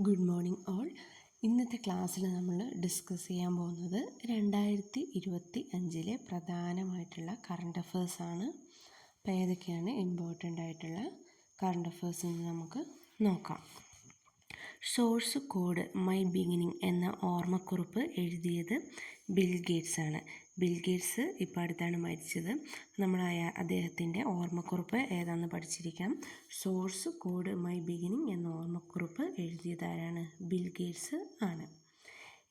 Good morning all. ഇന്നത്തെ ക്ലാസ്സിൽ നമ്മൾ ഡിസ്കസ് ചെയ്യാൻ പോകുന്നത് രണ്ടായിരത്തി ഇരുപത്തി അഞ്ചിലെ പ്രധാനമായിട്ടുള്ള കറണ്ട് ആണ്. അപ്പോൾ ഏതൊക്കെയാണ് ഇമ്പോർട്ടന്റ് ആയിട്ടുള്ള കറണ്ട് അഫേഴ്സ് എന്ന് നമുക്ക് നോക്കാം. സോഴ്സ് കോഡ് മൈ ബിഗിനിങ് എന്ന ഓർമ്മക്കുറിപ്പ് എഴുതിയത് ബിൽ ഗേറ്റ്സ് ആണ്. ബിൽ ഗേറ്റ്സ് ഇപ്പോൾ അടുത്താണ് മരിച്ചത്. നമ്മൾ അദ്ദേഹത്തിന്റെ ഓർമ്മക്കുറിപ്പ് ഏതാണെന്ന് പഠിച്ചിരിക്കാം. സോഴ്സ് കോഡ് മൈ ബിഗിനിങ് എന്ന ഓർമ്മക്കുറിപ്പ് എഴുതിയതാരാണ്? ബിൽ ഗേറ്റ്സ് ആണ്.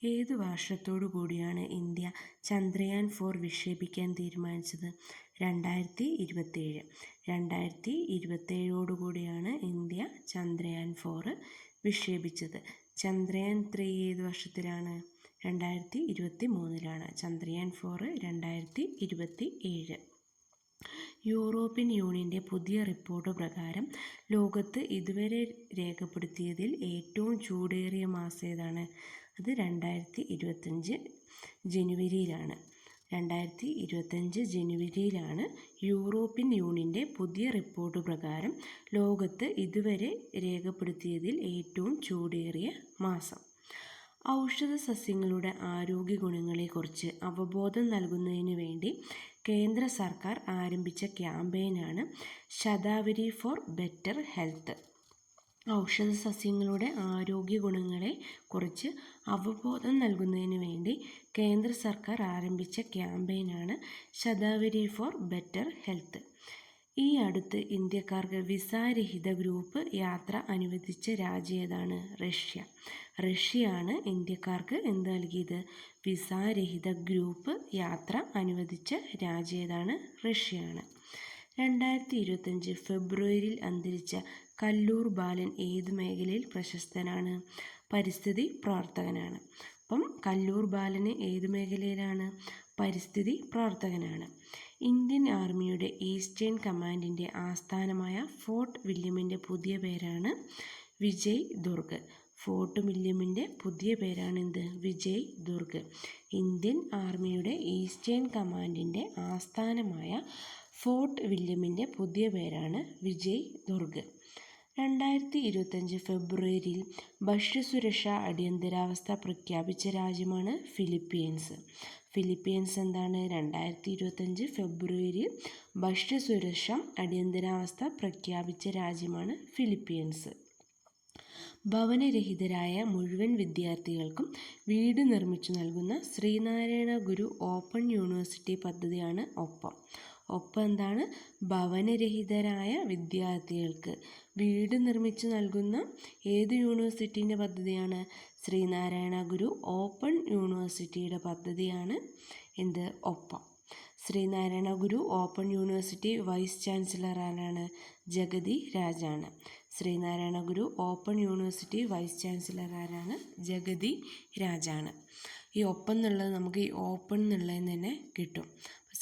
ഏത് വർഷത്തോടു കൂടിയാണ് ഇന്ത്യ ചന്ദ്രയാൻ ഫോർ വിക്ഷേപിക്കാൻ തീരുമാനിച്ചത്? രണ്ടായിരത്തി ഇരുപത്തേഴ്. രണ്ടായിരത്തി ഇരുപത്തേഴോടുകൂടിയാണ് ഇന്ത്യ ചന്ദ്രയാൻ ഫോർ വിക്ഷേപിച്ചത്. ചന്ദ്രയാൻ ത്രീ ഏത് വർഷത്തിലാണ്? രണ്ടായിരത്തി ഇരുപത്തി മൂന്നിലാണ് ചന്ദ്രയാൻ ഫോർ രണ്ടായിരത്തി ഇരുപത്തി ഏഴ് യൂറോപ്യൻ യൂണിയന്റെ പുതിയ റിപ്പോർട്ട് പ്രകാരം ലോകത്ത് ഇതുവരെ രേഖപ്പെടുത്തിയതിൽ ഏറ്റവും ചൂടേറിയ മാസം ഏതാണ്? അത് രണ്ടായിരത്തി ഇരുപത്തഞ്ച് ജനുവരിയിലാണ്. രണ്ടായിരത്തി ഇരുപത്തഞ്ച് ജനുവരിയിലാണ് യൂറോപ്യൻ യൂണിയന്റെ പുതിയ റിപ്പോർട്ട് പ്രകാരം ലോകത്ത് ഇതുവരെ രേഖപ്പെടുത്തിയതിൽ ഏറ്റവും ചൂടേറിയ മാസം. ഔഷധ സസ്യങ്ങളുടെ ആരോഗ്യ ഗുണങ്ങളെക്കുറിച്ച് അവബോധം നൽകുന്നതിന് വേണ്ടി കേന്ദ്ര സർക്കാർ ആരംഭിച്ച ക്യാമ്പയിനാണ് ശതാവരി ഫോർ ബെറ്റർ ഹെൽത്ത്. ഔഷധ സസ്യങ്ങളുടെ ആരോഗ്യ ഗുണങ്ങളെ കുറിച്ച് അവബോധം നൽകുന്നതിന് വേണ്ടി കേന്ദ്ര സർക്കാർ ആരംഭിച്ച ക്യാമ്പയിനാണ് ശതാവരി ഫോർ ബെറ്റർ ഹെൽത്ത്. ഈ അടുത്ത് ഇന്ത്യക്കാർക്ക് വിസാരഹിത ഗ്രൂപ്പ് യാത്ര അനുവദിച്ച രാജ്യം ഏതാണ്? റഷ്യ. റഷ്യയാണ് ഇന്ത്യക്കാർക്ക് എന്ത് നൽകിയത്? വിസാരഹിത ഗ്രൂപ്പ് യാത്ര അനുവദിച്ച രാജ്യം ഏതാണ്? റഷ്യയാണ്. രണ്ടായിരത്തി ഇരുപത്തഞ്ച് ഫെബ്രുവരിയിൽ അന്തരിച്ച കല്ലൂർ ബാലൻ ഏത് മേഖലയിൽ പ്രശസ്തനാണ്? പരിസ്ഥിതി പ്രവർത്തകനാണ്. അപ്പം കല്ലൂർ ബാലന് ഏത് മേഖലയിലാണ്? പരിസ്ഥിതി പ്രവർത്തകനാണ്. ഇന്ത്യൻ ആർമിയുടെ ഈസ്റ്റേൺ കമാൻഡിന്റെ ആസ്ഥാനമായ ഫോർട്ട് വില്യമിന്റെ പുതിയ പേരാണ് വിജയ് ദുർഗ്. ഫോർട്ട് വില്യമിന്റെ പുതിയ പേരാണ് എന്ത് വിജയ് ദുർഗ്. ഇന്ത്യൻ ആർമിയുടെ ഈസ്റ്റേൺ കമാൻഡിന്റെ ആസ്ഥാനമായ ഫോർട്ട് വില്യമിന്റെ പുതിയ പേരാണ് വിജയ് ദുർഗ്. രണ്ടായിരത്തി ഇരുപത്തഞ്ച് ഫെബ്രുവരിയിൽ ഭക്ഷ്യസുരക്ഷാ അടിയന്തരാവസ്ഥ പ്രഖ്യാപിച്ച രാജ്യമാണ് ഫിലിപ്പീൻസ്. ഫിലിപ്പീൻസ് എന്താണ്? രണ്ടായിരത്തി ഇരുപത്തഞ്ച് ഫെബ്രുവരിയിൽ ഭക്ഷ്യസുരക്ഷ അടിയന്തരാവസ്ഥ പ്രഖ്യാപിച്ച രാജ്യമാണ് ഫിലിപ്പീൻസ്. ഭവനരഹിതരായ മുഴുവൻ വിദ്യാർത്ഥികൾക്കും വീട് നിർമ്മിച്ചു നൽകുന്ന ശ്രീനാരായണ ഗുരു ഓപ്പൺ യൂണിവേഴ്സിറ്റി പദ്ധതിയാണ് ഒപ്പം. ഒപ്പം എന്താണ്? ഭവനരഹിതരായ വിദ്യാർത്ഥികൾക്ക് വീട് നിർമ്മിച്ച് നൽകുന്ന ഏത് യൂണിവേഴ്സിറ്റീന്റെ പദ്ധതിയാണ്? ശ്രീനാരായണ ഗുരു ഓപ്പൺ യൂണിവേഴ്സിറ്റിയുടെ പദ്ധതിയാണ് എന്ത്? ഒപ്പം. Sreenarayana Guru open university vice ചാൻസലറാണ് Jagathi രാജാണ്. Sreenarayana Guru open university vice chancellor ആരാണ് ജഗതി രാജാണ്. ഈ ഒപ്പം എന്നുള്ളത് നമുക്ക് ഈ ഓപ്പൺ എന്നുള്ളതിൽ തന്നെ കിട്ടും.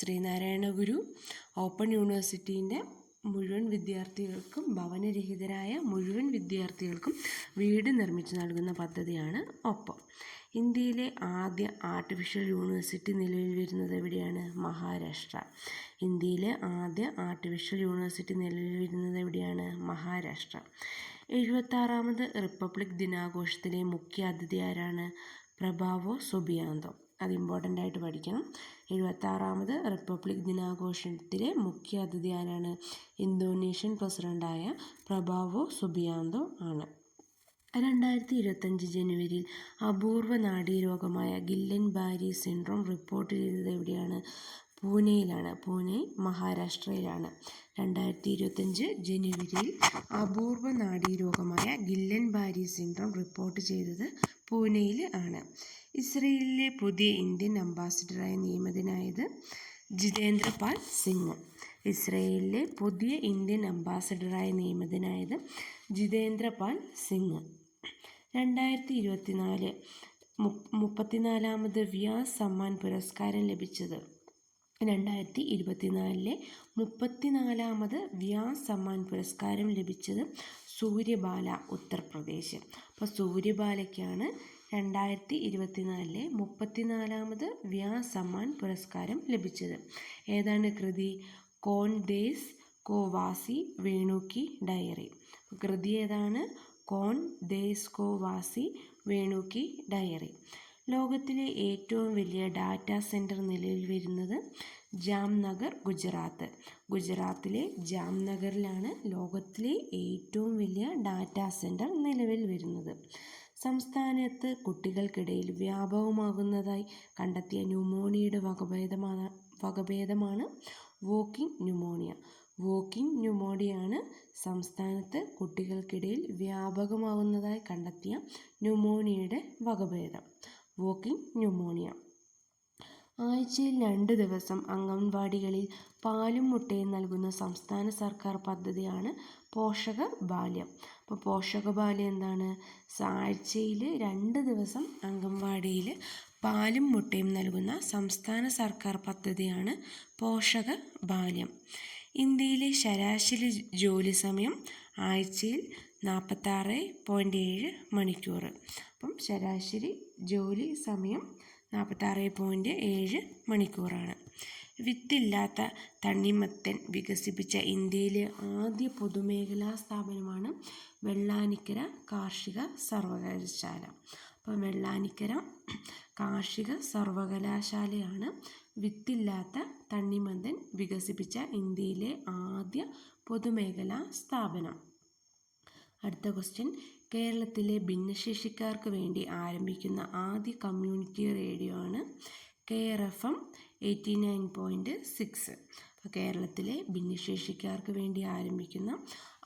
ശ്രീനാരായണ ഗുരു ഓപ്പൺ യൂണിവേഴ്സിറ്റീന്റെ മുഴുവൻ വിദ്യാർത്ഥികൾക്കും ഭവനരഹിതരായ മുഴുവൻ വിദ്യാർത്ഥികൾക്കും വീട് നിർമ്മിച്ചു നൽകുന്ന പദ്ധതിയാണ് ഒപ്പം. ഇന്ത്യയിലെ ആദ്യ ആർട്ടിഫിഷ്യൽ യൂണിവേഴ്സിറ്റി നിലവിൽ വരുന്നത് എവിടെയാണ്? മഹാരാഷ്ട്ര. ഇന്ത്യയിലെ ആദ്യ ആർട്ടിഫിഷ്യൽ യൂണിവേഴ്സിറ്റി നിലവിൽ വരുന്നത് എവിടെയാണ്? മഹാരാഷ്ട്ര. എഴുപത്താറാമത് റിപ്പബ്ലിക് ദിനാഘോഷത്തിലെ മുഖ്യ അതിഥി ആരാണ്? പ്രഭാവോ സുബിയാന്തോ. അത് ഇമ്പോർട്ടന്റ് ആയിട്ട് പഠിക്കണം. എഴുപത്താറാമത് റിപ്പബ്ലിക് ദിനാഘോഷത്തിലെ മുഖ്യ അതിഥി ആരാണ്? ഇന്തോനേഷ്യൻ പ്രസിഡന്റായ പ്രഭാവോ സുബിയാന്തോ ആണ്. രണ്ടായിരത്തി ഇരുപത്തഞ്ച് ജനുവരിയിൽ അപൂർവ നാഡീരോഗമായ ഗില്ലൻ ബാരി സിൻഡ്രോം റിപ്പോർട്ട് ചെയ്തത് എവിടെയാണ്? പൂനെയിലാണ്. പൂനെ മഹാരാഷ്ട്രയിലാണ്. രണ്ടായിരത്തി ഇരുപത്തഞ്ച് ജനുവരിയിൽ അപൂർവ നാഡീരോഗമായ ഗില്ലൻ ബാരി സിൻഡ്രോം റിപ്പോർട്ട് ചെയ്തത് പൂനെയിൽ ആണ്. ഇസ്രയേലിലെ പുതിയ ഇന്ത്യൻ അംബാസിഡറായി നിയമിതനായത് ജിതേന്ദ്ര പാൽ സിംഗ്. ഇസ്രയേലിലെ പുതിയ ഇന്ത്യൻ അംബാസഡറായി നിയമിതനായത് ജിതേന്ദ്ര പാൽ സിംഗ്. രണ്ടായിരത്തി ഇരുപത്തിനാല് മുപ്പത്തിനാലാമത് വ്യാസ് സമ്മാൻ പുരസ്കാരം ലഭിച്ചത്. രണ്ടായിരത്തി ഇരുപത്തിനാലിലെ മുപ്പത്തിനാലാമത് വ്യാസ് സമ്മാൻ പുരസ്കാരം ലഭിച്ചത് സൂര്യബാല ഉത്തർപ്രദേശ്. അപ്പോൾ സൂര്യബാലയ്ക്കാണ് രണ്ടായിരത്തി ഇരുപത്തിനാലിലെ മുപ്പത്തിനാലാമത് വ്യാസമ്മാൻ പുരസ്കാരം ലഭിച്ചത്. ഏതാണ് കൃതി? കോൺ ദേസ് കോവാസി വേണുക്കി ഡയറി. കൃതി ഏതാണ്? കോൺ ദേസ് കോവാസി വേണുക്കി ഡയറി. ലോകത്തിലെ ഏറ്റവും വലിയ ഡാറ്റാ സെന്റർ നിലവിൽ വരുന്നത് ജാംനഗർ ഗുജറാത്ത്. ഗുജറാത്തിലെ ജാംനഗറിലാണ് ലോകത്തിലെ ഏറ്റവും വലിയ ഡാറ്റാ സെന്റർ നിലവിൽ വരുന്നത്. സംസ്ഥാനത്ത് കുട്ടികൾക്കിടയിൽ വ്യാപകമാകുന്നതായി കണ്ടെത്തിയ ന്യൂമോണിയയുടെ വകഭേദമാണ് വകഭേദമാണ് വോക്കിംഗ് ന്യൂമോണിയ. വോക്കിംഗ് ന്യൂമോണിയയാണ് സംസ്ഥാനത്ത് കുട്ടികൾക്കിടയിൽ വ്യാപകമാകുന്നതായി കണ്ടെത്തിയ ന്യൂമോണിയയുടെ വകഭേദം. Walking pneumonia. ആഴ്ചയിൽ രണ്ട് ദിവസം അംഗൻവാടികളിൽ പാലും മുട്ടയും നൽകുന്ന സംസ്ഥാന സർക്കാർ പദ്ധതിയാണ് പോഷക ബാല്യം. അപ്പോൾ പോഷക ബാല്യം എന്താണ്? ആഴ്ചയിൽ രണ്ട് ദിവസം അംഗൻവാടിയിൽ പാലും മുട്ടയും നൽകുന്ന സംസ്ഥാന സർക്കാർ പദ്ധതിയാണ് പോഷക ബാല്യം ഇന്ത്യയിലെ ശരാശരി ജോലി സമയം ആഴ്ചയിൽ നാൽപ്പത്താറ് പോയിന്റ് ഏഴ് മണിക്കൂർ. അപ്പം ശരാശരി ജോലി സമയം നാൽപ്പത്താറ് പോയിന്റ് ഏഴ് മണിക്കൂറാണ്. വിത്തില്ലാത്ത തണ്ണിമത്തൻ വികസിപ്പിച്ച ഇന്ത്യയിലെ ആദ്യ പൊതുമേഖലാ സ്ഥാപനമാണ് വെള്ളാനിക്കര കാർഷിക സർവകലാശാല. അപ്പോൾ വെള്ളാനിക്കര കാർഷിക സർവകലാശാലയാണ് വിത്തില്ലാത്ത തണ്ണിമത്തൻ വികസിപ്പിച്ച ഇന്ത്യയിലെ ആദ്യ പൊതുമേഖലാ സ്ഥാപനം. അടുത്ത ക്വസ്റ്റ്യൻ കേരളത്തിലെ ഭിന്നശേഷിക്കാർക്ക് വേണ്ടി ആരംഭിക്കുന്ന ആദ്യ കമ്മ്യൂണിറ്റി റേഡിയോ ആണ് K R F M eighty nine point six. അപ്പോൾ കേരളത്തിലെ ഭിന്നശേഷിക്കാർക്ക് വേണ്ടി ആരംഭിക്കുന്ന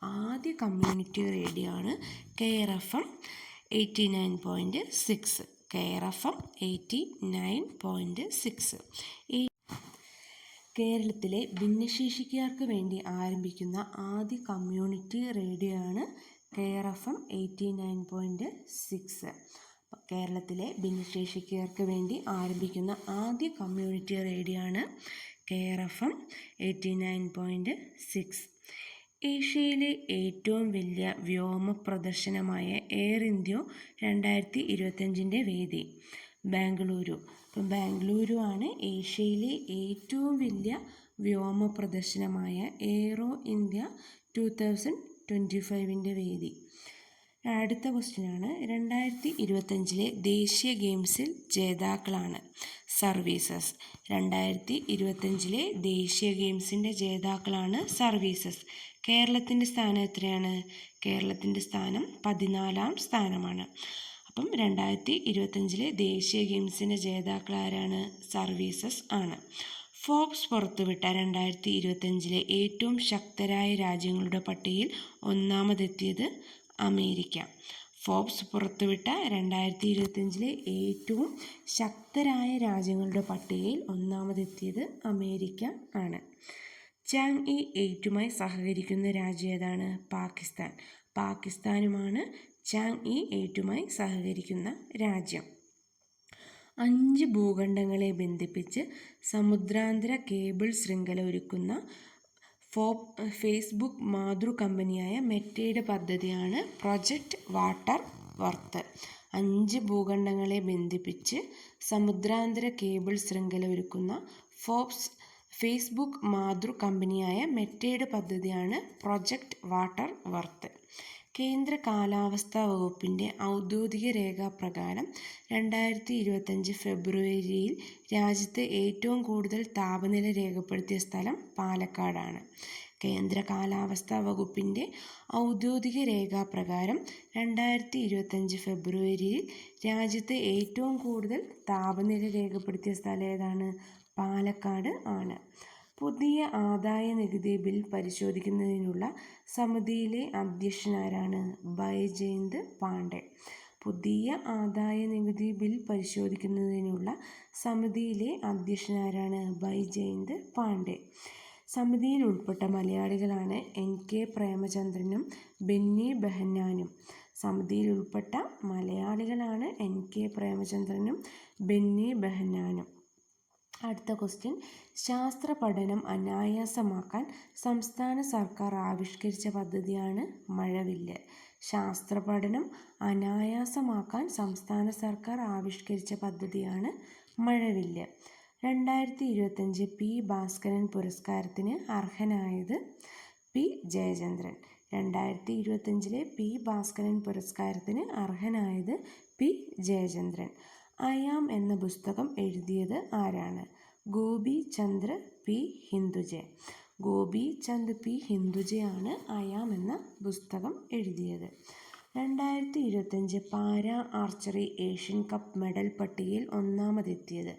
ആദ്യ കമ്മ്യൂണിറ്റി റേഡിയോ ആണ് K R F M eighty nine point six. K R F M eighty nine point six. കേരളത്തിലെ ഭിന്നശേഷിക്കാർക്ക് വേണ്ടി ആരംഭിക്കുന്ന ആദ്യ കമ്മ്യൂണിറ്റി റേഡിയോ ആണ് K R F M eighty nine point six. കേരളത്തിലെ ഭിന്നശേഷിക്കാർക്ക് വേണ്ടി ആരംഭിക്കുന്ന ആദ്യ കമ്മ്യൂണിറ്റി റേഡിയോ ആണ് R F M eighty nine point six. ഏഷ്യയിലെ ഏറ്റവും വലിയ വ്യോമ പ്രദർശനമായ എയർ ഇന്ത്യ രണ്ടായിരത്തി ഇരുപത്തഞ്ചിന്റെ വേദി. ബാംഗ്ലൂരു. അപ്പം ബാംഗ്ലൂരു ആണ് ഏഷ്യയിലെ ഏറ്റവും വലിയ വ്യോമ പ്രദർശനമായ Aero India two thousand twenty ഫൈവിന്റെ വേദി. അടുത്ത ക്വസ്റ്റ്യനാണ്. രണ്ടായിരത്തി ഇരുപത്തഞ്ചിലെ ദേശീയ ഗെയിംസിൽ ജേതാക്കളാണ് സർവീസസ്. രണ്ടായിരത്തി ഇരുപത്തഞ്ചിലെ ദേശീയ ഗെയിംസിന്റെ ജേതാക്കളാണ് സർവീസസ്. കേരളത്തിന്റെ സ്ഥാനം എത്രയാണ്? കേരളത്തിന്റെ സ്ഥാനം പതിനാലാം സ്ഥാനമാണ്. അപ്പം രണ്ടായിരത്തി ഇരുപത്തഞ്ചിലെ ദേശീയ ഗെയിംസിന്റെ ജേതാക്കൾ ആരാണ്? സർവീസസ് ആണ്. ഫോബ്സ് പുറത്തുവിട്ട രണ്ടായിരത്തി ഇരുപത്തഞ്ചിലെ ഏറ്റവും ശക്തരായ രാജ്യങ്ങളുടെ പട്ടികയിൽ ഒന്നാമതെത്തിയത് അമേരിക്ക. ഫോബ്സ് പുറത്തുവിട്ട രണ്ടായിരത്തി ഇരുപത്തഞ്ചിലെ ഏറ്റവും ശക്തരായ രാജ്യങ്ങളുടെ പട്ടികയിൽ ഒന്നാമതെത്തിയത് അമേരിക്ക ആണ്. ചാങ് ഇ എയ്റ്റുമായി സഹകരിക്കുന്ന രാജ്യം ഏതാണ്? പാകിസ്ഥാൻ. പാകിസ്ഥാനുമാണ് ചാങ് ഇ എയ്റ്റുമായി സഹകരിക്കുന്ന രാജ്യം. അഞ്ച് ഭൂഖണ്ഡങ്ങളെ ബന്ധിപ്പിച്ച് സമുദ്രാന്തര കേബിൾ ശൃംഖല ഒരുക്കുന്ന ഫോ ഫേസ്ബുക്ക് മാതൃ കമ്പനിയായ മെറ്റയുടെ പദ്ധതിയാണ് പ്രൊജക്റ്റ് വാട്ടർ വർത്ത്. അഞ്ച് ഭൂഖണ്ഡങ്ങളെ ബന്ധിപ്പിച്ച് സമുദ്രാന്തര കേബിൾ ശൃംഖല ഒരുക്കുന്ന ഫോബ്സ് ഫേസ്ബുക്ക് മാതൃ കമ്പനിയായ മെറ്റയുടെ പദ്ധതിയാണ് പ്രൊജക്റ്റ് വാട്ടർ വർത്ത്. കേന്ദ്ര കാലാവസ്ഥാ വകുപ്പിന്റെ ഔദ്യോഗിക രേഖാപ്രകാരം രണ്ടായിരത്തി ഇരുപത്തഞ്ച് ഫെബ്രുവരിയിൽ രാജ്യത്ത് ഏറ്റവും കൂടുതൽ താപനില രേഖപ്പെടുത്തിയ സ്ഥലം പാലക്കാടാണ്. കേന്ദ്ര കാലാവസ്ഥാ വകുപ്പിന്റെ ഔദ്യോഗിക രേഖാപ്രകാരം രണ്ടായിരത്തി ഇരുപത്തഞ്ച് ഫെബ്രുവരിയിൽ രാജ്യത്ത് ഏറ്റവും കൂടുതൽ താപനില രേഖപ്പെടുത്തിയ സ്ഥലം ഏതാണ്? പാലക്കാട് ആണ്. പുതിയ ആദായ നികുതി ബിൽ പരിശോധിക്കുന്നതിനുള്ള സമിതിയിലെ അധ്യക്ഷനാരാണ് ബൈജയന്ത് പാണ്ഡെ. പുതിയ ആദായ നികുതി ബിൽ പരിശോധിക്കുന്നതിനുള്ള സമിതിയിലെ അധ്യക്ഷനാരാണ് ബൈജയന്ത് പാണ്ഡെ. സമിതിയിൽ ഉൾപ്പെട്ട മലയാളികളാണ് എൻ. കെ. പ്രേമചന്ദ്രനും ബെന്നി ബെഹന്നാനും. സമിതിയിൽ ഉൾപ്പെട്ട മലയാളികളാണ് എൻ. കെ. പ്രേമചന്ദ്രനും ബെന്നി ബെഹന്നാനും. അടുത്ത ക്വസ്റ്റ്യൻ ശാസ്ത്ര പഠനം അനായാസമാക്കാൻ സംസ്ഥാന സർക്കാർ ആവിഷ്കരിച്ച പദ്ധതിയാണ് മഴവില്ല്. ശാസ്ത്ര പഠനം അനായാസമാക്കാൻ സംസ്ഥാന സർക്കാർ ആവിഷ്കരിച്ച പദ്ധതിയാണ് മഴവില്ല്. രണ്ടായിരത്തി ഇരുപത്തഞ്ച് പി ഭാസ്കരൻ പുരസ്കാരത്തിന് അർഹനായത് പി ജയചന്ദ്രൻ. രണ്ടായിരത്തി ഇരുപത്തഞ്ചിലെ പി ഭാസ്കരൻ പുരസ്കാരത്തിന് അർഹനായത് പി ജയചന്ദ്രൻ. അയാം എന്ന പുസ്തകം എഴുതിയത് ആരാണ്? ഗോപി ചന്ദ്ര പി ഹിന്ദുജെ. ഗോപി ചന്ദ് പി ഹിന്ദുജയാണ് അയാം എന്ന പുസ്തകം എഴുതിയത്. രണ്ടായിരത്തി ഇരുപത്തഞ്ച് para archery Asian cup medal പട്ടികയിൽ ഒന്നാമതെത്തിയത്.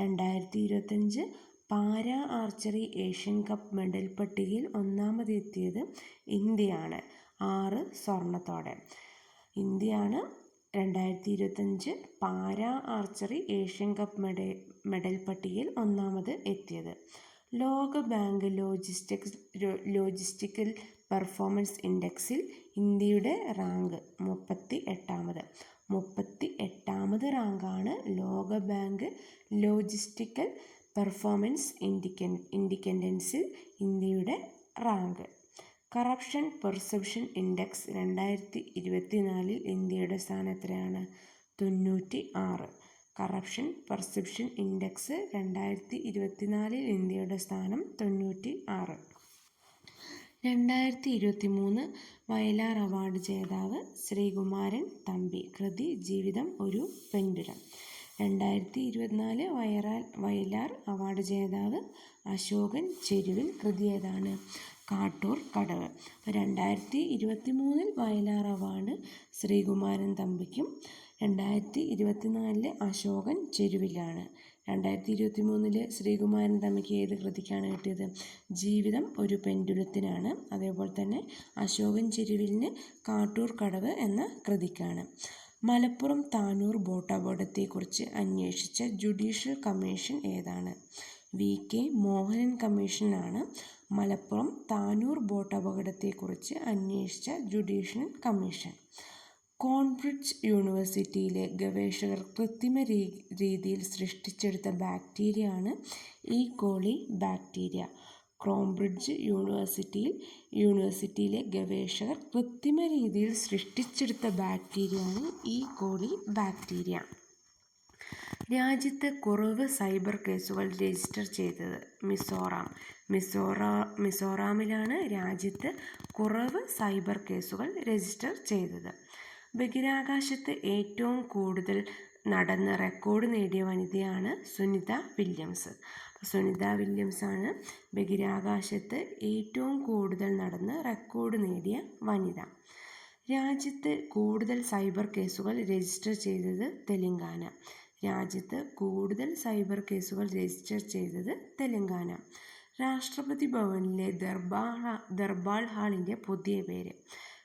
രണ്ടായിരത്തി ഇരുപത്തഞ്ച് para archery Asian cup medal പട്ടികയിൽ ഒന്നാമതെത്തിയത് ഇന്ത്യയാണ്. ആറ് സ്വർണത്തോടെ. ഇന്ത്യയാണ് രണ്ടായിരത്തി ഇരുപത്തഞ്ച് para archery Asian cup medal medal പട്ടികയിൽ ഒന്നാമത് എത്തിയത്. ലോക ബാങ്ക് ലോജിസ്റ്റിക്സ് ലോജിസ്റ്റിക്കൽ പെർഫോമൻസ് ഇൻഡെക്സിൽ ഇന്ത്യയുടെ റാങ്ക് മുപ്പത്തി എട്ടാമത് മുപ്പത്തി എട്ടാമത് റാങ്കാണ് ലോക ബാങ്ക് ലോജിസ്റ്റിക്കൽ പെർഫോമൻസ് ഇൻഡിക്കൻ ഇൻഡിക്കൻഡൻസിൽ ഇന്ത്യയുടെ റാങ്ക്. കറപ്ഷൻ പെർസെപ്ഷൻ ഇൻഡെക്സ് രണ്ടായിരത്തി ഇരുപത്തിനാലിൽ ഇന്ത്യയുടെ സ്ഥാനം എത്രയാണ്? തൊണ്ണൂറ്റി ആറ് കറപ്ഷൻ പെർസെപ്ഷൻ ഇൻഡെക്സ് രണ്ടായിരത്തി ഇരുപത്തിനാലിൽ ഇന്ത്യയുടെ സ്ഥാനം തൊണ്ണൂറ്റി ആറ് രണ്ടായിരത്തി ഇരുപത്തി മൂന്ന് വയലാർ അവാർഡ് ജേതാവ് ശ്രീകുമാരൻ തമ്പി കൃതി ജീവിതം ഒരു പെൻഡുരം രണ്ടായിരത്തി ഇരുപത്തിനാല് വയറാൽ വയലാർ അവാർഡ് ജേതാവ് അശോകൻ ചെരുവിൽ കൃതി ഏതാണ്? കാട്ടൂർ കടവ്. രണ്ടായിരത്തി ഇരുപത്തി മൂന്നിൽ വയലാർ അവാർഡ് ശ്രീകുമാരൻ തമ്പിക്കും രണ്ടായിരത്തി ഇരുപത്തിനാലിൽ അശോകൻ ചെരുവിലാണ്. രണ്ടായിരത്തി ഇരുപത്തി മൂന്നിൽ ശ്രീകുമാരൻ തമ്മിക്ക് ഏത് കൃതിക്കാണ് കിട്ടിയത്? ജീവിതം ഒരു പെൻഡുലത്തിനാണ്. അതേപോലെ തന്നെ അശോകൻ ചെരുവിലിന് കാട്ടൂർ കടവ് എന്ന കൃതിക്കാണ്. മലപ്പുറം താനൂർ ബോട്ടപകടത്തെക്കുറിച്ച് അന്വേഷിച്ച ജുഡീഷ്യൽ കമ്മീഷൻ ഏതാണ്? വി കെ മോഹനൻ കമ്മീഷനാണ്. മലപ്പുറം താനൂർ ബോട്ട് അപകടത്തെക്കുറിച്ച് അന്വേഷിച്ച ജുഡീഷ്യൽ കമ്മീഷൻ. കോൺബ്രിഡ്ജ് യൂണിവേഴ്സിറ്റിയിലെ ഗവേഷകർ കൃത്രിമ രീതിയിൽ സൃഷ്ടിച്ചെടുത്ത ബാക്ടീരിയയാണ് ഈ കോളി ബാക്ടീരിയ. ക്രോംബ്രിഡ്ജ് യൂണിവേഴ്സിറ്റിയിൽ യൂണിവേഴ്സിറ്റിയിലെ ഗവേഷകർ കൃത്രിമ രീതിയിൽ സൃഷ്ടിച്ചെടുത്ത ബാക്ടീരിയയാണ് ഈ കോളി ബാക്ടീരിയ. രാജ്യത്ത് കുറവ് സൈബർ കേസുകൾ രജിസ്റ്റർ ചെയ്തത് മിസോറാം. മിസോറാ മിസോറാമിലാണ് രാജ്യത്ത് കുറവ് സൈബർ കേസുകൾ രജിസ്റ്റർ ചെയ്തത്. ബഹിരാകാശത്ത് ഏറ്റവും കൂടുതൽ നടന്ന് റെക്കോർഡ് നേടിയ വനിതയാണ് സുനിത വില്യംസ്. സുനിത വില്യംസ് ആണ് ബഹിരാകാശത്ത് ഏറ്റവും കൂടുതൽ നടന്ന് റെക്കോർഡ് നേടിയ വനിത. രാജ്യത്ത് കൂടുതൽ സൈബർ കേസുകൾ രജിസ്റ്റർ ചെയ്തത് തെലങ്കാന. രാജ്യത്ത് കൂടുതൽ സൈബർ കേസുകൾ രജിസ്റ്റർ ചെയ്തത് തെലങ്കാന. രാഷ്ട്രപതി ഭവനിലെ ദർബാർ ദർബാർ ഹാളിന്റെ പുതിയ പേര്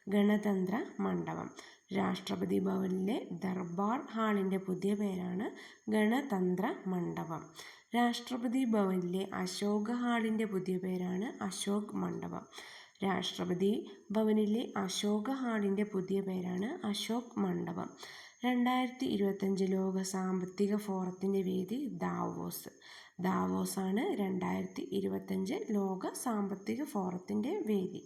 ഗണതന്ത്ര മണ്ഡപം. രാഷ്ട്രപതി ഭവനിലെ ദർബാർ ഹാളിന്റെ പുതിയ പേരാണ് ഗണതന്ത്ര മണ്ഡപം. രാഷ്ട്രപതി ഭവനിലെ അശോക ഹാളിന്റെ പുതിയ പേരാണ് അശോക് മണ്ഡപം. രാഷ്ട്രപതി ഭവനിലെ അശോക ഹാളിന്റെ പുതിയ പേരാണ് അശോക് മണ്ഡപം. രണ്ടായിരത്തി ഇരുപത്തഞ്ച് ലോക സാമ്പത്തിക ഫോറത്തിന്റെ വേദി ദാവോസ്. ദാവോസാണ് രണ്ടായിരത്തി ഇരുപത്തഞ്ച് ലോക സാമ്പത്തിക ഫോറത്തിന്റെ വേദി.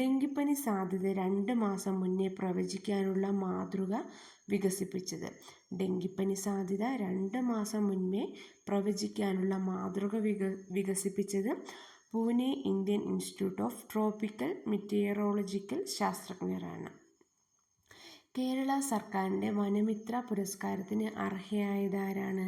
ഡെങ്കിപ്പനി സാധ്യത രണ്ട് മാസം മുന്നേ പ്രവചിക്കാനുള്ള മാതൃക വികസിപ്പിച്ചത്. ഡെങ്കിപ്പനി സാധ്യത രണ്ട് മാസം മുന്നേ പ്രവചിക്കാനുള്ള മാതൃക വിക വികസിപ്പിച്ചത് Pune Indian institute of tropical meteorological ശാസ്ത്രജ്ഞരാണ്. Kerala സർക്കാരിന്റെ വനമിത്ര പുരസ്കാരത്തിന് അർഹയായതാരാണ്?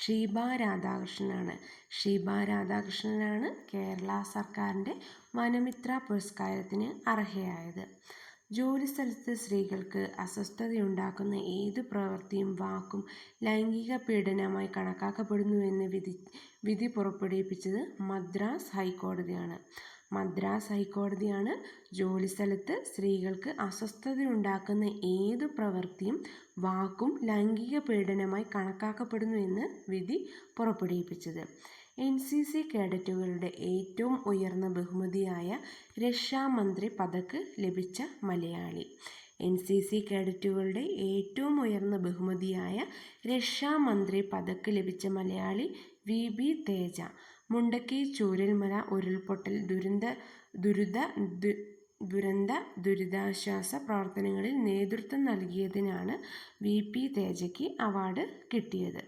ഷീബ രാധാകൃഷ്ണനാണ്. ഷീബ രാധാകൃഷ്ണനാണ് കേരള സർക്കാരിന്റെ വനമിത്ര പുരസ്കാരത്തിന് അർഹയായത്. ജോലിസ്ഥലത്ത് സ്ത്രീകൾക്ക് അസ്വസ്ഥതയുണ്ടാക്കുന്ന ഏത് പ്രവൃത്തിയും വാക്കും ലൈംഗിക പീഡനമായി കണക്കാക്കപ്പെടുന്നുവെന്ന് വിധി വിധി പുറപ്പെടുവിപ്പിച്ചത് മദ്രാസ് ഹൈക്കോടതിയാണ്. മദ്രാസ് ഹൈക്കോടതിയാണ് ജോലിസ്ഥലത്ത് സ്ത്രീകൾക്ക് അസ്വസ്ഥതയുണ്ടാക്കുന്ന ഏതു പ്രവൃത്തിയും വാക്കും ലൈംഗിക പീഡനമായി കണക്കാക്കപ്പെടുന്നു എന്ന് വിധി പുറപ്പെടുവിപ്പിച്ചത്. എൻ സി സി കേഡറ്റുകളുടെ ഏറ്റവും ഉയർന്ന ബഹുമതിയായ രക്ഷാമന്ത്രി പദക്ക് ലഭിച്ച മലയാളി. എൻ സി സി കേഡറ്റുകളുടെ ഏറ്റവും ഉയർന്ന ബഹുമതിയായ രക്ഷാമന്ത്രി പദക്ക് ലഭിച്ച മലയാളി വി ബി തേജ. മുണ്ടക്കൈ ചൂരൽമല ഉരുൾപൊട്ടൽ ദുരന്ത ദുരിത ദുരന്ത ദുരിതാശ്വാസ പ്രവർത്തനങ്ങളിൽ നേതൃത്വം നൽകിയതിനാണ് വി. പി. തേജയ്ക്ക് അവാർഡ് കിട്ടിയത്.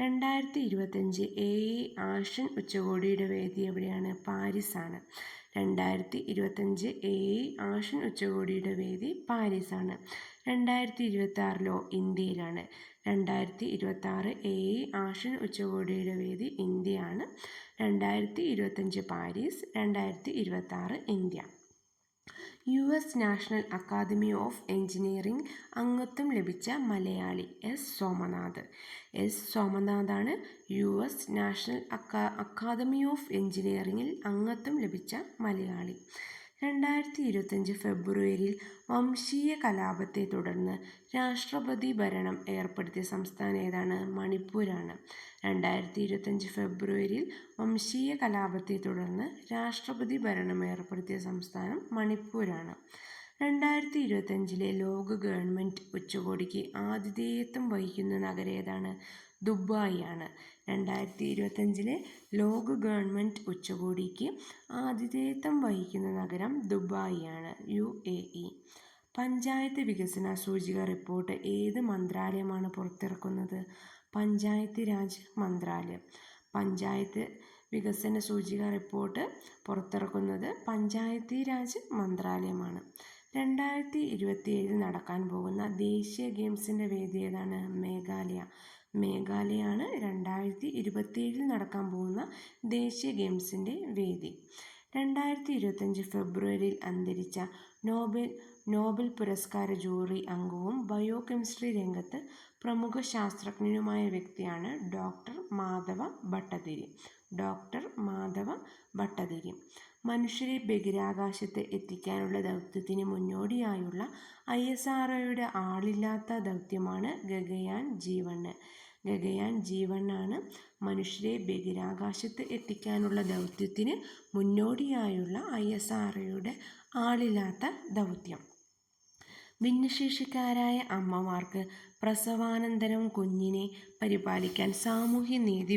രണ്ടായിരത്തി ഇരുപത്തഞ്ച് എ ആഷൻ ഉച്ചകോടിയുടെ വേദി എവിടെയാണ്? പാരീസാണ്. രണ്ടായിരത്തി ഇരുപത്തഞ്ച് എ ആഷൻ ഉച്ചകോടിയുടെ വേദി പാരീസാണ്. രണ്ടായിരത്തി ഇരുപത്തി ആറിലോ ഇന്ത്യയിലാണ്. രണ്ടായിരത്തി ഇരുപത്തി ആറ് എ ആഷൻ ഉച്ചകോടിയുടെ വേദി ഇന്ത്യയാണ്. രണ്ടായിരത്തി ഇരുപത്തഞ്ച് പാരീസ് രണ്ടായിരത്തി ഇരുപത്തി ആറ് India. U S national academy of engineering അംഗത്വം ലഭിച്ച മലയാളി S Somanath. S സോമനാഥാണ് U S national aca academy of എഞ്ചിനീയറിംഗിൽ അംഗത്വം ലഭിച്ച മലയാളി. രണ്ടായിരത്തി ഇരുപത്തഞ്ച് ഫെബ്രുവരിയിൽ വംശീയ കലാപത്തെ തുടർന്ന് രാഷ്ട്രപതി ഭരണം ഏർപ്പെടുത്തിയ സംസ്ഥാനം ഏതാണ്? മണിപ്പൂരാണ്. രണ്ടായിരത്തി ഇരുപത്തഞ്ച് ഫെബ്രുവരിയിൽ വംശീയ കലാപത്തെ തുടർന്ന് രാഷ്ട്രപതി ഭരണം ഏർപ്പെടുത്തിയ സംസ്ഥാനം മണിപ്പൂരാണ്. രണ്ടായിരത്തി ഇരുപത്തഞ്ചിലെ ലോക ഗവൺമെന്റ് ഉച്ചകോടിക്ക് ആതിഥേയത്വം വഹിക്കുന്ന നഗരം ഏതാണ്? ദുബായി ആണ് രണ്ടായിരത്തി ഇരുപത്തഞ്ചിലെ ലോക ഗവൺമെന്റ് ഉച്ചകോടിക്ക് ആതിഥേയത്വം വഹിക്കുന്ന നഗരം ദുബായ് ആണ് യു എ ഇ. പഞ്ചായത്ത് വികസന സൂചിക റിപ്പോർട്ട് ഏത് മന്ത്രാലയമാണ് പുറത്തിറക്കുന്നത്? പഞ്ചായത്ത് രാജ് മന്ത്രാലയം. പഞ്ചായത്ത് വികസന സൂചിക റിപ്പോർട്ട് പുറത്തിറക്കുന്നത് പഞ്ചായത്തി രാജ് മന്ത്രാലയമാണ്. രണ്ടായിരത്തി ഇരുപത്തിയേഴിൽ നടക്കാൻ പോകുന്ന ദേശീയ ഗെയിംസിന്റെ വേദി ഏതാണ്? മേഘാലയ. മേഘാലയാണ് രണ്ടായിരത്തി ഇരുപത്തിയേഴിൽ നടക്കാൻ പോകുന്ന ദേശീയ ഗെയിംസിന്റെ വേദി. രണ്ടായിരത്തി ഇരുപത്തഞ്ച് ഫെബ്രുവരിയിൽ അന്തരിച്ച നോബൽ നോബൽ പുരസ്കാര ജൂറി അംഗവും ബയോ കെമിസ്ട്രി രംഗത്ത് പ്രമുഖ ശാസ്ത്രജ്ഞനുമായ വ്യക്തിയാണ് ഡോക്ടർ മാധവ ഭട്ടതിരി. ഡോക്ടർ മാധവ ഭട്ടതിരി. മനുഷ്യരെ ബഹിരാകാശത്ത് എത്തിക്കാനുള്ള ദൗത്യത്തിന് മുന്നോടിയായുള്ള ഐ എസ് ആർ ഒയുടെ ആളില്ലാത്ത ദൗത്യമാണ് ഗഗയാൻ ജീവണ് ഗഗയാൻ ജീവനാണ്. മനുഷ്യരെ ബഹിരാകാശത്ത് എത്തിക്കാനുള്ള ദൗത്യത്തിന് മുന്നോടിയായുള്ള ഐ എസ് ആർ ഒയുടെ ആളില്ലാത്ത ദൗത്യം. ഭിന്നശേഷിക്കാരായ അമ്മമാർക്ക് പ്രസവാനന്തരം കുഞ്ഞിനെ പരിപാലിക്കാൻ സാമൂഹ്യ നീതി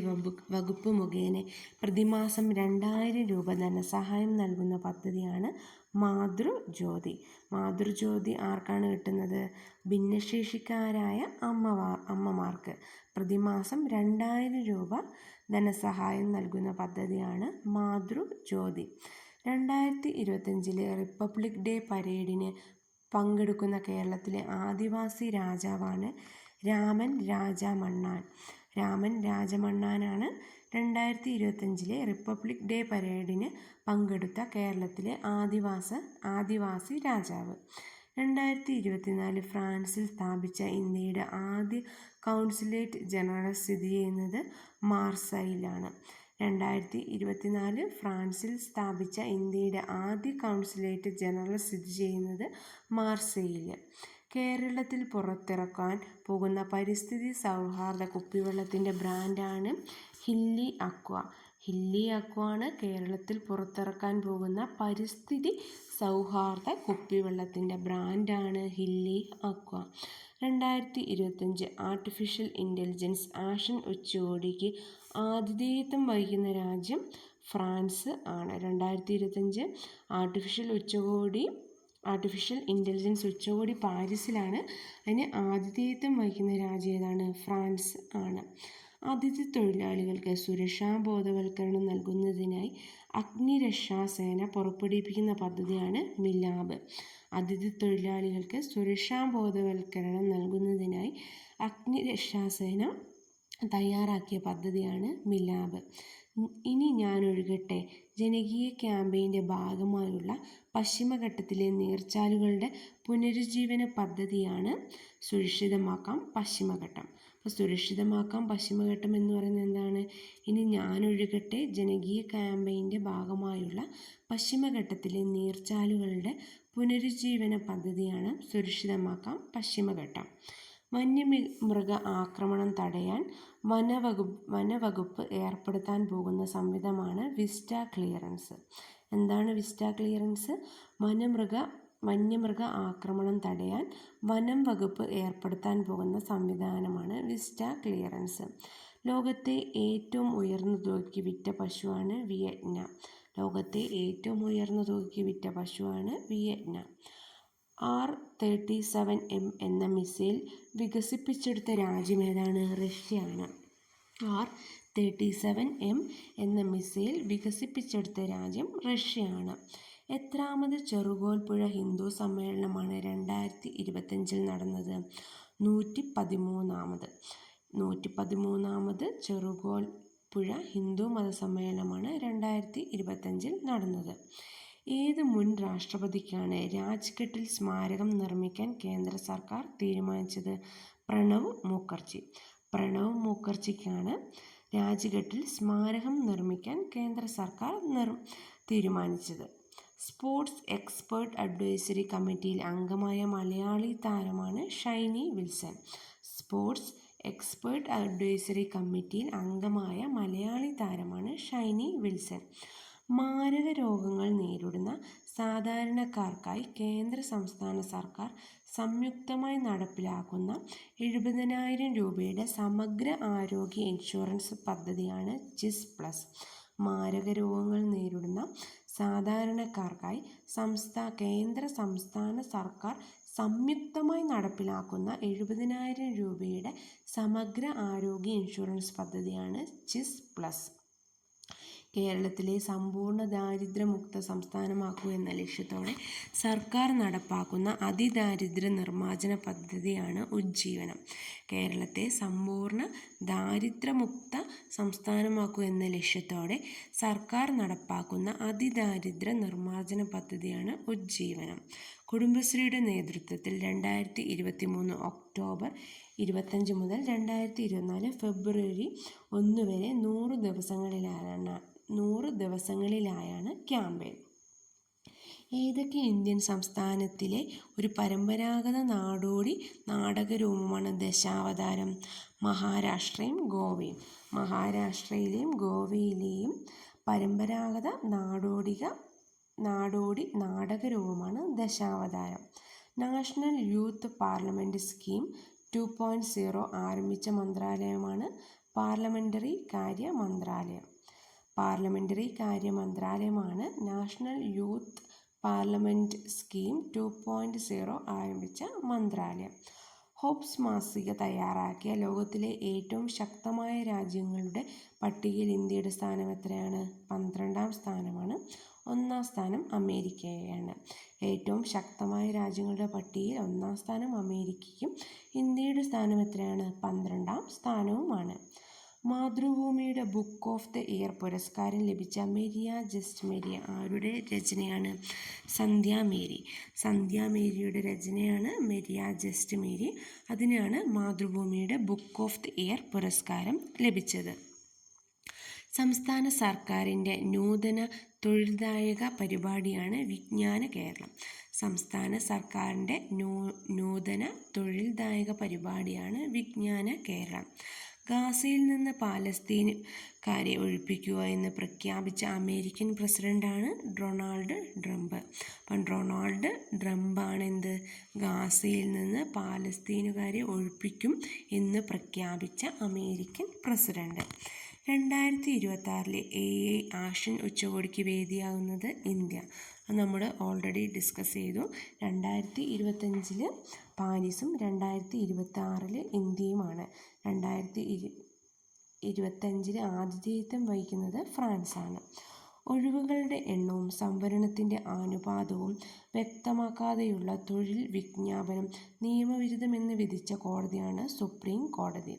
വകുപ്പ് മുഖേന പ്രതിമാസം രണ്ടായിരം രൂപ ധനസഹായം നൽകുന്ന പദ്ധതിയാണ് മാതൃജ്യോതി. മാതൃജ്യോതി ആർക്കാണ് കിട്ടുന്നത്? ഭിന്നശേഷിക്കാരായ അമ്മമാർ അമ്മമാർക്ക്. പ്രതിമാസം രണ്ടായിരം രൂപ ധനസഹായം നൽകുന്ന പദ്ധതിയാണ് മാതൃജ്യോതി. രണ്ടായിരത്തി ഇരുപത്തഞ്ചിലെ റിപ്പബ്ലിക് ഡേ പരേഡിന് പങ്കെടുക്കുന്ന കേരളത്തിലെ ആദിവാസി രാജാവാണ് രാമൻ രാജമണ്ണാൻ. രാമൻ രാജമണ്ണാനാണ് രണ്ടായിരത്തി ഇരുപത്തഞ്ചിലെ റിപ്പബ്ലിക് ഡേ പരേഡിന് പങ്കെടുത്ത കേരളത്തിലെ ആദിവാസ ആദിവാസി രാജാവ്. രണ്ടായിരത്തി ഇരുപത്തിനാല് ഫ്രാൻസിൽ സ്ഥാപിച്ച ഇന്ത്യയുടെ ആദ്യ കൗൺസിലേറ്റ് ജനറൽ സ്ഥിതി ചെയ്യുന്നത് മാർസയിലാണ്. രണ്ടായിരത്തി ഇരുപത്തിനാല് ഫ്രാൻസിൽ സ്ഥാപിച്ച ഇന്ത്യയുടെ ആദ്യ കൗൺസിലേറ്റ് ജനറൽ സ്ഥിതി ചെയ്യുന്നത് മാർസയിൽ. കേരളത്തിൽ പുറത്തിറക്കാൻ പോകുന്ന പരിസ്ഥിതി സൗഹാർദ്ദ കുപ്പിവെള്ളത്തിന്റെ ബ്രാൻഡാണ് ഹില്ലി അക്വ. ഹില്ലി അക്വ ആണ് കേരളത്തിൽ പുറത്തിറക്കാൻ പോകുന്ന പരിസ്ഥിതി സൗഹാർദ്ദ കുപ്പിവെള്ളത്തിന്റെ ബ്രാൻഡാണ് ഹില്ലി അക്വ. രണ്ടായിരത്തി ഇരുപത്തഞ്ച് ആർട്ടിഫിഷ്യൽ ഇന്റലിജൻസ് ആഷൻ ഉച്ചകോടിക്ക് ആതിഥേയത്വം വഹിക്കുന്ന രാജ്യം ഫ്രാൻസ് ആണ്. രണ്ടായിരത്തി ഇരുപത്തഞ്ച് ആർട്ടിഫിഷ്യൽ ഉച്ചകോടി ആർട്ടിഫിഷ്യൽ ഇന്റലിജൻസ് ഉച്ചകോടി പാരീസിലാണ്. അതിന് ആതിഥേയത്വം വഹിക്കുന്ന രാജ്യം ഏതാണ്? ഫ്രാൻസ് ആണ്. അതിഥി തൊഴിലാളികൾക്ക് സുരക്ഷാ ബോധവൽക്കരണം നൽകുന്നതിനായി അഗ്നിരക്ഷാസേന പുറപ്പെടുവിപ്പിക്കുന്ന പദ്ധതിയാണ് മിലാബ്. അതിഥി തൊഴിലാളികൾക്ക് സുരക്ഷാ ബോധവൽക്കരണം നൽകുന്നതിനായി അഗ്നിരക്ഷാസേന തയ്യാറാക്കിയ പദ്ധതിയാണ് മിലാബ്. ഇനി ഞാൻ ഒഴുകട്ടെ. ജനകീയ ക്യാമ്പയിന്റെ ഭാഗമായുള്ള പശ്ചിമഘട്ടത്തിലെ നീർച്ചാലുകളുടെ പുനരുജ്ജീവന പദ്ധതിയാണ് സുരക്ഷിതമാക്കാം പശ്ചിമഘട്ടം. അപ്പോൾ സുരക്ഷിതമാക്കാം പശ്ചിമഘട്ടം എന്ന് പറയുന്നത് എന്താണ്? ഇനി ഞാനൊഴുകട്ടെ ജനകീയ ക്യാമ്പയിന്റെ ഭാഗമായുള്ള പശ്ചിമഘട്ടത്തിലെ നീർച്ചാലുകളുടെ പുനരുജ്ജീവന പദ്ധതിയാണ് സുരക്ഷിതമാക്കാം പശ്ചിമഘട്ടം. വന്യമൃഗ ആക്രമണം തടയാൻ വനവകുപ്പ് വനവകുപ്പ് ഏർപ്പെടുത്താൻ പോകുന്ന സംവിധമാണ് വിസ്റ്റ ക്ലിയറൻസ്. എന്താണ് വിസ്റ്റ ക്ലിയറൻസ്? വനമൃഗ വന്യമൃഗ ആക്രമണം തടയാൻ വനം വകുപ്പ് ഏർപ്പെടുത്താൻ പോകുന്ന സംവിധാനമാണ് വിസ്റ്റ ക്ലിയറൻസ്. ലോകത്തെ ഏറ്റവും ഉയർന്ന തുകയ്ക്ക് വിറ്റ പശുവാണ് വിയറ്റ്നാം. ലോകത്തെ ഏറ്റവും ഉയർന്ന തുകയ്ക്ക് വിറ്റ പശുവാണ് Vietnam. R thirty seven M എന്ന മിസൈൽ വികസിപ്പിച്ചെടുത്ത രാജ്യം ഏതാണ്? റഷ്യയാണ്. ആർ തേർട്ടി സെവൻ എം എന്ന മിസൈൽ വികസിപ്പിച്ചെടുത്ത രാജ്യം റഷ്യയാണ്. എത്രാമത് ചെറുകോൽപ്പുഴ ഹിന്ദു സമ്മേളനമാണ് രണ്ടായിരത്തി ഇരുപത്തഞ്ചിൽ നടന്നത്. നൂറ്റി പതിമൂന്നാമത് നൂറ്റി പതിമൂന്നാമത് ചെറുകോൽപ്പുഴ ഹിന്ദു മതസമ്മേളനമാണ് രണ്ടായിരത്തി ഇരുപത്തഞ്ചിൽ നടന്നത്. ഏത് മുൻ രാഷ്ട്രപതിക്കാണ് രാജ്ഘട്ടിൽ സ്മാരകം നിർമ്മിക്കാൻ കേന്ദ്ര സർക്കാർ തീരുമാനിച്ചത്? പ്രണവ് മുഖർജി. പ്രണവ് മുഖർജിക്കാണ് രാജ്ഘട്ടിൽ സ്മാരകം നിർമ്മിക്കാൻ കേന്ദ്ര സർക്കാർ തീരുമാനിച്ചത്. സ്പോർട്സ് എക്സ്പേർട്ട് അഡ്വൈസറി കമ്മിറ്റിയിൽ അംഗമായ മലയാളി താരമാണ് Shiny Wilson. Sports expert advisory കമ്മിറ്റിയിൽ അംഗമായ മലയാളി താരമാണ് ഷൈനി വിൽസൺ. മാരക രോഗങ്ങൾ നേരിടുന്ന സാധാരണക്കാർക്കായി കേന്ദ്ര സംസ്ഥാന സർക്കാർ സംയുക്തമായി നടപ്പിലാക്കുന്ന എഴുപതിനായിരം രൂപയുടെ സമഗ്ര ആരോഗ്യ ഇൻഷുറൻസ് പദ്ധതിയാണ് ജിസ് പ്ലസ്. മാരക രോഗങ്ങൾ നേരിടുന്ന സാധാരണക്കാർക്കായി സംസ്ഥാ കേന്ദ്ര സംസ്ഥാന സർക്കാർ സംയുക്തമായി നടപ്പിലാക്കുന്ന എഴുപതിനായിരം രൂപയുടെ സമഗ്ര ആരോഗ്യ ഇൻഷുറൻസ് പദ്ധതിയാണ് ചിസ് പ്ലസ്. കേരളത്തിലെ സമ്പൂർണ ദാരിദ്ര്യമുക്ത സംസ്ഥാനമാക്കുക എന്ന ലക്ഷ്യത്തോടെ സർക്കാർ നടപ്പാക്കുന്ന അതിദാരിദ്ര്യ നിർമ്മാർജന പദ്ധതിയാണ് ഉജ്ജീവനം. കേരളത്തെ സമ്പൂർണ ദാരിദ്ര്യമുക്ത സംസ്ഥാനമാക്കുക എന്ന ലക്ഷ്യത്തോടെ സർക്കാർ നടപ്പാക്കുന്ന അതിദാരിദ്ര്യ നിർമ്മാർജന പദ്ധതിയാണ് ഉജ്ജീവനം. കുടുംബശ്രീയുടെ നേതൃത്വത്തിൽ രണ്ടായിരത്തി ഇരുപത്തി മൂന്ന് ഒക്ടോബർ ഇരുപത്തഞ്ച് മുതൽ രണ്ടായിരത്തി ഇരുപത്തിനാല് ഫെബ്രുവരി ഒന്ന് വരെ നൂറ് ദിവസങ്ങളിലാണ് നൂറ് ദിവസങ്ങളിലായാണ് ക്യാമ്പയിൻ ഏതൊക്കെ ഇന്ത്യൻ സംസ്ഥാനത്തിലെ ഒരു പരമ്പരാഗത നാടോടി നാടകരൂപമാണ് ദശാവതാരം? മഹാരാഷ്ട്രയും ഗോവയും. മഹാരാഷ്ട്രയിലെയും ഗോവയിലെയും പരമ്പരാഗത നാടോടിക നാടോടി നാടകരൂപമാണ് Dashavataram. National youth parliament scheme two point zero ആരംഭിച്ച മന്ത്രാലയമാണ് പാർലമെന്ററി കാര്യ മന്ത്രാലയം. പാർലമെന്ററി കാര്യ മന്ത്രാലയമാണ് national youth parliament scheme two point zero ആരംഭിച്ച മന്ത്രാലയം. ഹോപ്സ് മാസിക തയ്യാറാക്കിയ ലോകത്തിലെ ഏറ്റവും ശക്തമായ രാജ്യങ്ങളുടെ പട്ടികയിൽ ഇന്ത്യയുടെ സ്ഥാനം എത്രയാണ്? പന്ത്രണ്ടാം സ്ഥാനമാണ്. ഒന്നാം സ്ഥാനം അമേരിക്കയാണ്. ഏറ്റവും ശക്തമായ രാജ്യങ്ങളുടെ പട്ടികയിൽ ഒന്നാം സ്ഥാനം അമേരിക്കയ്ക്കും ഇന്ത്യയുടെ സ്ഥാനം എത്രയാണ്? പന്ത്രണ്ടാം സ്ഥാനവുമാണ്. മാതൃഭൂമിയുടെ ബുക്ക് ഓഫ് ദ ഇയർ പുരസ്കാരം ലഭിച്ച മെരിയ ജസ്റ്റ് മെരിയ ആരുടെ രചനയാണ്? സന്ധ്യ മേരി. സന്ധ്യ മേരിയുടെ രചനയാണ് മെരിയ ജസ്റ്റ് മേരി. അതിനാണ് മാതൃഭൂമിയുടെ ബുക്ക് ഓഫ് ദ ഇയർ പുരസ്കാരം ലഭിച്ചത്. സംസ്ഥാന സർക്കാരിന്റെ നൂതന തൊഴിൽദായക പരിപാടിയാണ് വിജ്ഞാന കേരളം. സംസ്ഥാന സർക്കാരിന്റെ നൂ നൂതന തൊഴിൽദായക പരിപാടിയാണ് വിജ്ഞാന കേരളം. ഗാസയിൽ നിന്ന് പാലസ്തീൻകാരെ ഒഴിപ്പിക്കുക എന്ന് പ്രഖ്യാപിച്ച അമേരിക്കൻ പ്രസിഡന്റാണ് ഡൊണാൾഡ് ട്രംപ്. അപ്പം ഡൊണാൾഡ് ട്രംപാണ് എന്ത് ഗാസയിൽ നിന്ന് പാലസ്തീനുകാരെ ഒഴിപ്പിക്കും എന്ന് പ്രഖ്യാപിച്ച അമേരിക്കൻ പ്രസിഡന്റ്. രണ്ടായിരത്തി ഇരുപത്തി ആറിലെ എ ഐ ആഷൻ ഉച്ചകോടിക്ക് വേദിയാകുന്നത് ഇന്ത്യ. നമ്മൾ ഓൾറെഡി ഡിസ്കസ് ചെയ്തു. രണ്ടായിരത്തി ഇരുപത്തഞ്ചിൽ പാരീസും രണ്ടായിരത്തി ഇരുപത്തി ആറിൽ ഇന്ത്യയുമാണ്. രണ്ടായിരത്തി ഇരു ഇരുപത്തഞ്ചിൽ ആതിഥേയത്വം വഹിക്കുന്നത് ഫ്രാൻസാണ്. ഒഴിവുകളുടെ എണ്ണവും സംവരണത്തിന്റെ അനുപാതവും വ്യക്തമാക്കാതെയുള്ള തൊഴിൽ വിജ്ഞാപനം നിയമവിരുദ്ധമെന്ന് വിധിച്ച കോടതിയാണ് സുപ്രീം കോടതി.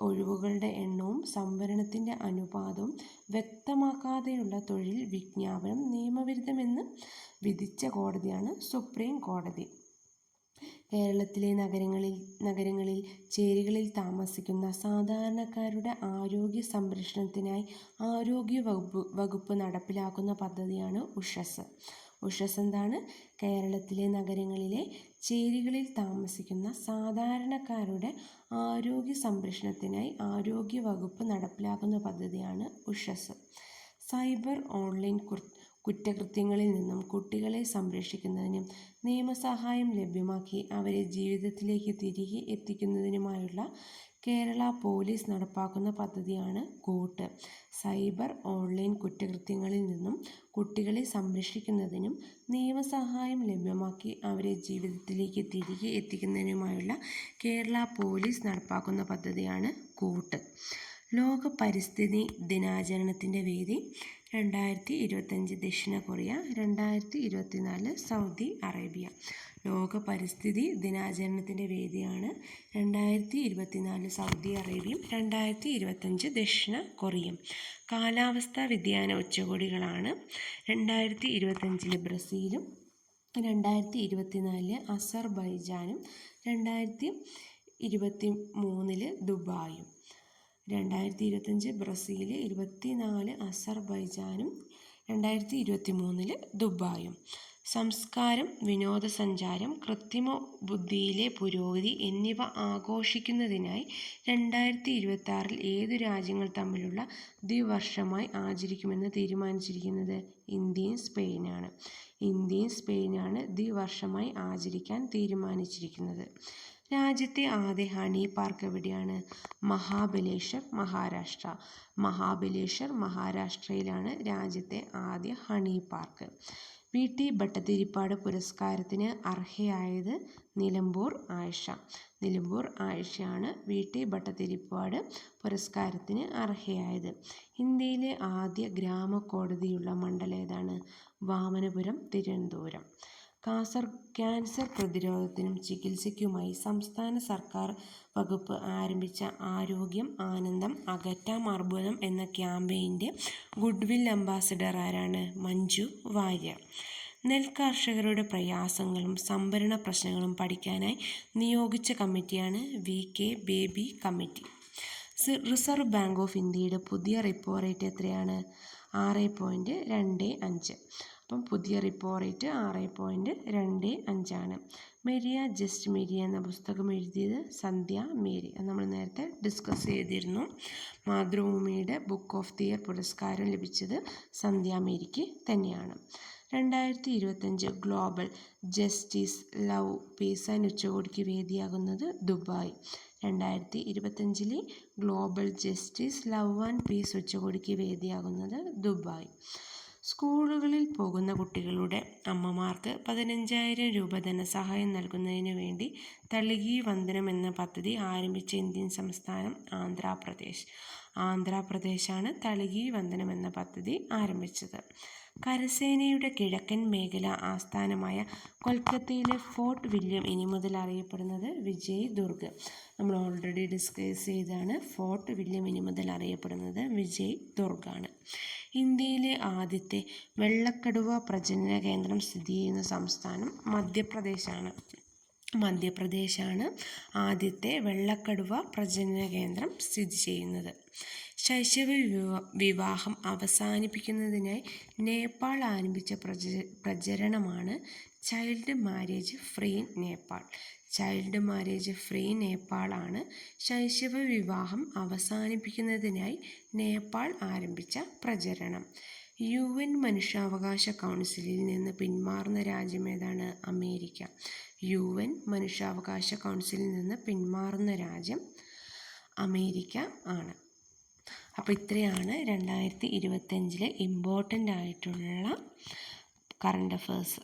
ഒഴിവുകളുടെ എണ്ണവും സംവരണത്തിന്റെ അനുപാതവും വ്യക്തമാക്കാതെയുള്ള തൊഴിൽ വിജ്ഞാപനം നിയമവിരുദ്ധമെന്ന് വിധിച്ച കോടതിയാണ് സുപ്രീം കോടതി. കേരളത്തിലെ നഗരങ്ങളിൽ നഗരങ്ങളിൽ ചേരികളിൽ താമസിക്കുന്ന സാധാരണക്കാരുടെ ആരോഗ്യ സംരക്ഷണത്തിനായി ആരോഗ്യ വകുപ്പ് വകുപ്പ് നടപ്പിലാക്കുന്ന പദ്ധതിയാണ് ഉഷസ്. ഉഷസ് എന്താണ്? കേരളത്തിലെ നഗരങ്ങളിലെ ചേരികളിൽ താമസിക്കുന്ന സാധാരണക്കാരുടെ ആരോഗ്യ സംരക്ഷണത്തിനായി ആരോഗ്യ വകുപ്പ് നടപ്പിലാക്കുന്ന പദ്ധതിയാണ് ഉഷസ്. സൈബർ ഓൺലൈൻ കുറ്റകൃത്യങ്ങളിൽ നിന്നും കുട്ടികളെ സംരക്ഷിക്കുന്നതിനും നിയമസഹായം ലഭ്യമാക്കി അവരെ ജീവിതത്തിലേക്ക് തിരികെ എത്തിക്കുന്നതിനുമായുള്ള കേരള പോലീസ് നടപ്പാക്കുന്ന പദ്ധതിയാണ് കൂട്ട്. സൈബർ ഓൺലൈൻ കുറ്റകൃത്യങ്ങളിൽ നിന്നും കുട്ടികളെ സംരക്ഷിക്കുന്നതിനും നിയമസഹായം ലഭ്യമാക്കി അവരെ ജീവിതത്തിലേക്ക് തിരികെ എത്തിക്കുന്നതിനുമായുള്ള കേരള പോലീസ് നടപ്പാക്കുന്ന പദ്ധതിയാണ് കൂട്ട്. ലോക പരിസ്ഥിതി ദിനാചരണത്തിന്റെ വേദി രണ്ടായിരത്തി ഇരുപത്തഞ്ച് ദക്ഷിണ കൊറിയ രണ്ടായിരത്തി ഇരുപത്തിനാല് സൗദി അറേബ്യ. ലോക പരിസ്ഥിതി ദിനാചരണത്തിന്റെ വേദിയാണ് രണ്ടായിരത്തി ഇരുപത്തിനാല് സൗദി അറേബ്യയും രണ്ടായിരത്തി ഇരുപത്തഞ്ച് ദക്ഷിണ കൊറിയയും. കാലാവസ്ഥാ വ്യതിയാന ഉച്ചകോടികളാണ് രണ്ടായിരത്തി ഇരുപത്തഞ്ചിൽ ബ്രസീലും രണ്ടായിരത്തി ഇരുപത്തിനാലിൽ അസർബൈജാനും രണ്ടായിരത്തി ഇരുപത്തി മൂന്നിൽ ദുബായും. രണ്ടായിരത്തി ഇരുപത്തഞ്ച് ബ്രസീൽ ഇരുപത്തിനാല് അസർബൈജാനും രണ്ടായിരത്തി ഇരുപത്തി മൂന്നിൽ ദുബായും. സംസ്കാരം വിനോദസഞ്ചാരം കൃത്രിമ ബുദ്ധിയിലെ പുരോഗതി എന്നിവ ആഘോഷിക്കുന്നതിനായി രണ്ടായിരത്തി ഇരുപത്തി ഏതു രാജ്യങ്ങൾ തമ്മിലുള്ള ദ്വിവർഷമായി ആചരിക്കുമെന്ന് തീരുമാനിച്ചിരിക്കുന്നത് ഇന്ത്യയും സ്പെയിനാണ്. ഇന്ത്യയും സ്പെയിനാണ് ദ്വിവർഷമായി ആചരിക്കാൻ തീരുമാനിച്ചിരിക്കുന്നത്. രാജ്യത്തെ ആദ്യ ഹണി പാർക്ക് എവിടെയാണ്? മഹാബലേശ്വർ മഹാരാഷ്ട്ര. മഹാബലേശ്വർ മഹാരാഷ്ട്രയിലാണ് രാജ്യത്തെ ആദ്യ honey park. V. T. Bhattathiripad പുരസ്കാരത്തിന് അർഹയായത് നിലമ്പൂർ ആയിഷ. നിലമ്പൂർ ആയിഷയാണ് വി. ടി. ഭട്ടതിരിപ്പാട് പുരസ്കാരത്തിന് അർഹയായത്. ഇന്ത്യയിലെ ആദ്യ ഗ്രാമ കോടതിയുള്ള മണ്ഡലം ഏതാണ്? വാമനപുരം തിരുവനന്തപുരം. കാസർ ക്യാൻസർ പ്രതിരോധത്തിനും ചികിത്സയ്ക്കുമായി സംസ്ഥാന സർക്കാർ വകുപ്പ് ആരംഭിച്ച ആരോഗ്യം ആനന്ദം അകറ്റാം അർബുദം എന്ന ക്യാമ്പയിന്റെ ഗുഡ്വിൽ അംബാസഡർ ആരാണ്? മഞ്ജു വാര്യർ. നെൽകർഷകരുടെ പ്രയാസങ്ങളും സംഭരണ പ്രശ്നങ്ങളും പഠിക്കാനായി നിയോഗിച്ച കമ്മിറ്റിയാണ് V K Baby committee. Reserve bank of ഇന്ത്യയുടെ പുതിയ റിപ്പോ റേറ്റ് എത്രയാണ്? ആറ് പോയിന്റ് രണ്ട് അഞ്ച്. അപ്പം പുതിയ റിപ്പോ റേറ്റ് ആറ് പോയിന്റ് രണ്ട് അഞ്ചാണ്. മെരിയ ജസ്റ്റ് മെരിയ എന്ന പുസ്തകം എഴുതിയത് സന്ധ്യ മേരി. നമ്മൾ നേരത്തെ ഡിസ്കസ് ചെയ്തിരുന്നു. മാതൃഭൂമിയുടെ ബുക്ക് ഓഫ് ദി ഇയർ പുരസ്കാരം ലഭിച്ചത് സന്ധ്യ മേരിക്ക് തന്നെയാണ്. രണ്ടായിരത്തി ഇരുപത്തഞ്ച് global justice love peace and ഉച്ചകോടിക്ക് വേദിയാകുന്നത് ദുബായ്. രണ്ടായിരത്തി ഇരുപത്തഞ്ചിലെ global justice love and peace ഉച്ചകോടിക്ക് വേദിയാകുന്നത് ദുബായ്. സ്കൂളുകളിൽ പോകുന്ന കുട്ടികളുടെ അമ്മമാർക്ക് പതിനഞ്ചായിരം രൂപ ധനസഹായം നൽകുന്നതിന് വേണ്ടി തളികി വന്ദനം എന്ന പദ്ധതി ആരംഭിച്ച ഇന്ത്യൻ സംസ്ഥാനം ആന്ധ്രാപ്രദേശ്. ആന്ധ്രാപ്രദേശാണ് തളികി വന്ദനം എന്ന പദ്ധതി ആരംഭിച്ചത്. കരസേനയുടെ കിഴക്കൻ മേഖല ആസ്ഥാനമായ കൊൽക്കത്തയിലെ ഫോർട്ട് വില്യം ഇനി മുതൽ അറിയപ്പെടുന്നത് വിജയ് ദുർഗ് നമ്മൾ ഓൾറെഡി ഡിസ്കസ് ചെയ്താണ് ഫോർട്ട് വില്യം ഇനി മുതൽ അറിയപ്പെടുന്നത് വിജയ് ദുർഗാണ് ഇന്ത്യയിലെ ആദ്യത്തെ വെള്ളക്കടുവ പ്രജനന കേന്ദ്രം സ്ഥിതി ചെയ്യുന്ന സംസ്ഥാനം മധ്യപ്രദേശാണ്. മധ്യപ്രദേശാണ് ആദ്യത്തെ വെള്ളക്കടുവ പ്രജനന കേന്ദ്രം സ്ഥിതി ചെയ്യുന്നത്. ശൈശവ വിവാഹം അവസാനിപ്പിക്കുന്നതിനായി നേപ്പാൾ ആരംഭിച്ച പ്രച പ്രചരണമാണ് child marriage free Nepal. Child marriage free നേപ്പാളാണ് ശൈശവ വിവാഹം അവസാനിപ്പിക്കുന്നതിനായി നേപ്പാൾ ആരംഭിച്ച പ്രചരണം. യു എൻ മനുഷ്യാവകാശ കൗൺസിലിൽ നിന്ന് പിന്മാറുന്ന രാജ്യം ഏതാണ്? അമേരിക്ക. യു എൻ മനുഷ്യാവകാശ കൗൺസിലിൽ നിന്ന് പിന്മാറുന്ന രാജ്യം അമേരിക്ക ആണ്. അപ്പോൾ ഇത്രയാണ് രണ്ടായിരത്തി ഇരുപത്തഞ്ചിലെ ഇമ്പോർട്ടന്റ് ആയിട്ടുള്ള കറണ്ട് അഫേഴ്സ്